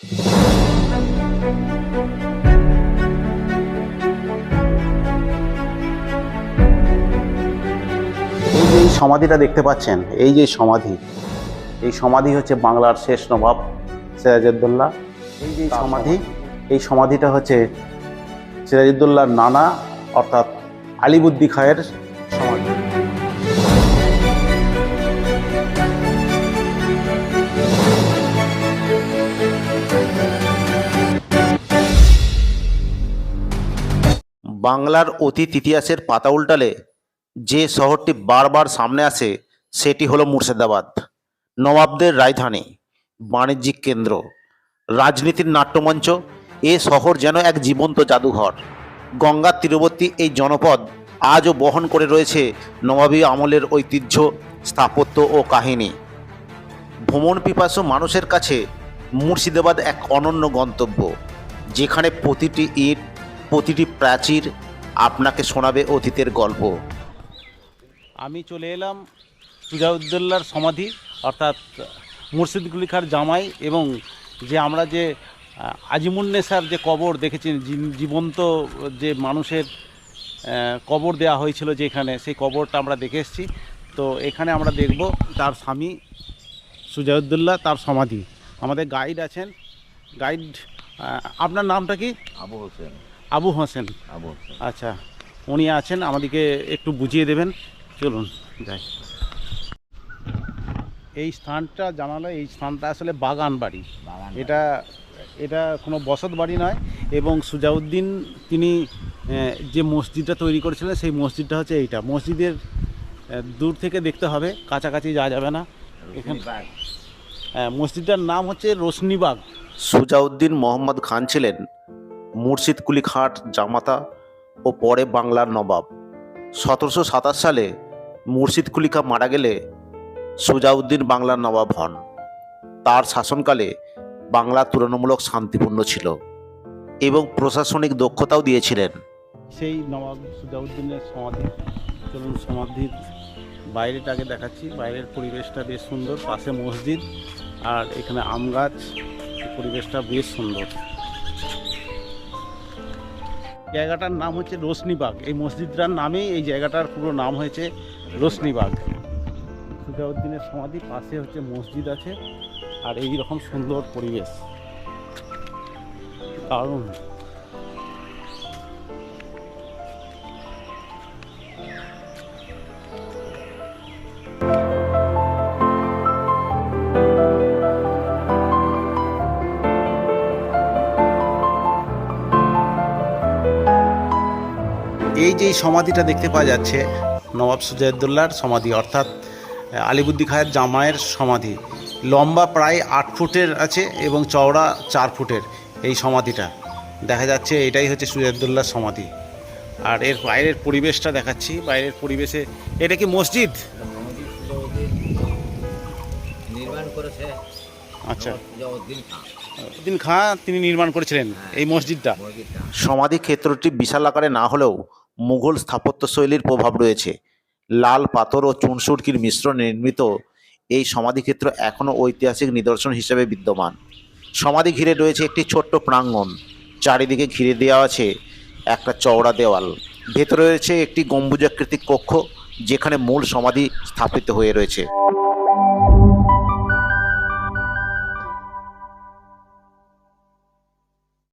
এই যে সমাধিটা দেখতে পাচ্ছেন, এই যে সমাধি, এই সমাধি হচ্ছে বাংলার শেষ নবাব সিরাজউদ্দৌলা। এই যে সমাধি, এই সমাধিটা হচ্ছে সিরাজউদ্দৌলার নানা, অর্থাৎ আলিবুদ্দি খায়ের সমাধি। বাংলার অতীত ইতিহাসের পাতা উল্টালে যে শহরটি বারবার সামনে আসে, সেটি হলো মুর্শিদাবাদ। নবাবদের রাজধানী, বাণিজ্যিক কেন্দ্র, রাজনীতির নাট্যমঞ্চ, এ শহর যেন এক জীবন্ত জাদুঘর। গঙ্গার তীরবর্তী এই জনপদ আজও বহন করে রয়েছে নবাবী আমলের ঐতিহ্য, স্থাপত্য ও কাহিনী। ভ্রমণ পিপাসু মানুষের কাছে মুর্শিদাবাদ এক অনন্য গন্তব্য, যেখানে প্রতিটি ইট প্রতিটি প্রাচীর আপনাকে শোনাবে অতীতের গল্প। আমি চলে এলাম সুজাউদ্দৌলার সমাধি অর্থাৎ মুর্শিদ কুলি খাঁর জামাই এবং যে আমরা যে আজিমুন্নেসার যে কবর দেখেছি জীবন্ত যে মানুষের কবর দেওয়া হয়েছিল যেখানে সেই কবরটা আমরা দেখে এসেছি। তো এখানে আমরা দেখব তার স্বামী সুজাউদ্দৌল্লা তার সমাধি। আমাদের গাইড আছেন। গাইড আপনার নামটা কি? আবু হোসেন। আবু হোসেন। আবু আচ্ছা উনি আছেন আমাদেরকে একটু বুঝিয়ে দেবেন। চলুন যাই। এই স্থানটা জানালো এই স্থানটা আসলে বাগান বাড়ি। বাগান এটা এটা কোনো বসত বাড়ি নয় এবং সুজাউদ্দিন তিনি যে মসজিদটা তৈরি করেছিলেন সেই মসজিদটা হচ্ছে এইটা। মসজিদের দূর থেকে দেখতে হবে কাছাকাছি যাওয়া যাবে না। এখানে। হ্যাঁ, মসজিদটার নাম হচ্ছে রোশনিবাগ সুজাউদ্দিন মোহাম্মদ খান ছিলেন মুর্শিদ কুলি খাঁর জামাতা ও পরে বাংলার নবাব। সতেরোশো সাতাশ সালে মুর্শিদ কুলি মারা গেলে সুজাউদ্দিন বাংলার নবাব হন। তার শাসনকালে বাংলা তুলনামূলক শান্তিপূর্ণ ছিল এবং প্রশাসনিক দক্ষতাও দিয়েছিলেন। সেই নবাব সুজাউদ্দিনের সমাধি, চলুন সমাধির বাইরেটাকে দেখাচ্ছি। বাইরের পরিবেশটা বেশ সুন্দর, পাশে মসজিদ আর এখানে আম গাছ। পরিবেশটা বেশ সুন্দর। জায়গাটার নাম হচ্ছে রোশনিবাগ এই মসজিদটার নামেই এই জায়গাটার পুরো নাম হয়েছে রোশনিবাগ সুজাউদ্দিনের সমাধি পাশে হচ্ছে মসজিদ আছে, আর এই রকম সুন্দর পরিবেশ। দারুণ। এই যে এই সমাধিটা দেখতে পাওয়া যাচ্ছে নবাব সুজাউদ্দৌলার সমাধি অর্থাৎ আলিবুদ্দি খায়ের জামায়ের সমাধি লম্বা প্রায় আট ফুটের আছে এবং চওড়া চার ফুটের এই সমাধিটা। দেখা যাচ্ছে এটাই হচ্ছে সুজাউদ্দৌলার সমাধি। আর এর বাইরের পরিবেশটা দেখাচ্ছি বাইরের পরিবেশে এটা কি মসজিদ? আচ্ছা। দিন খাঁ। তিনি নির্মাণ করেছিলেন এই মসজিদটা। মসজিদটা। সমাধি ক্ষেত্রটি বিশাল আকারে না হলেও মুঘল স্থাপত্য শৈলীর প্রভাব রয়েছে। লাল পাথর ও চুনসুরকির মিশ্রণে নির্মিত এই সমাধিক্ষেত্র এখনও ঐতিহাসিক নিদর্শন হিসেবে বিদ্যমান। সমাধি ঘিরে রয়েছে একটি ছোট্ট প্রাঙ্গণ। চারিদিকে ঘিরে দেওয়া আছে একটা চওড়া দেওয়াল। ভেতরে রয়েছে একটি গম্বুজাকৃতিক কক্ষ, যেখানে মূল সমাধি স্থাপিত হয়ে রয়েছে।